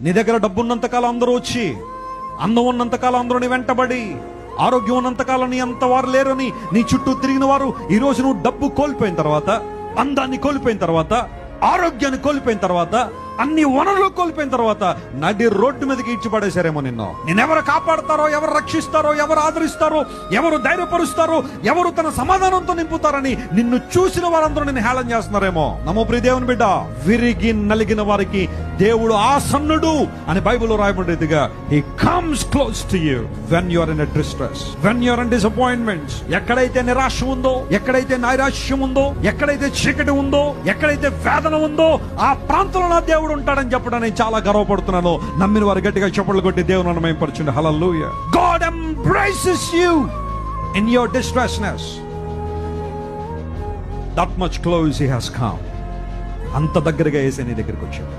నీ దగ్గర డబ్బు ఉన్నంతకాలం అందరూ వచ్చి అందం ఉన్నంతకాలం అందరూ నీ వెంటబడి ఆరోగ్యం ఉన్నంతకాలం నీ అంత వారు లేరని నీ చుట్టూ తిరిగిన వారు ఈ రోజు నువ్వు డబ్బు కోల్పోయిన తర్వాత అందాన్ని కోల్పోయిన తర్వాత ఆరోగ్యాన్ని కోల్పోయిన తర్వాత అన్ని వనరులు కోల్పోయిన తర్వాత నడి రోడ్డు మీదకి ఇచ్చి పడేశారేమో నిన్ను. ఎవరు కాపాడతారో ఎవరు రక్షిస్తారో ఎవరు ఆదరిస్తారో ఎవరు ధైర్యపరుస్తారో ఎవరు తన సమాధానంతో నింపుతారని నిన్ను చూసిన వారందరూ నిన్ను హేళన చేస్తున్నారేమో. నమో దేవుని బిడ్డ విరిగి నలిగిన వారికి దేవుడు ఆసన్నుడు అని బైబిల్లో రాయబడేదిగా he comes close to you when you're in distress when you're in disappointments ఎక్కడైతే నిరాశ ఉందో ఎక్కడైతే నైరాశ్యం ఉందో ఎక్కడైతే చీకటి ఉందో ఎక్కడైతే వేదన ఉందో ఆ ప్రాంతంలో నా దేవుడు ఉంటాడని చెప్పడం నేను చాలా గర్వపడుతున్నాను. నమ్మిన వారు గట్టిగా చప్పట్లు కొట్టి దేవుని మేంపరచండి hallelujah God embraces you in your distressness that much close he has come అంత దగ్గరగా వేసే నీ దగ్గరికి వచ్చాడు.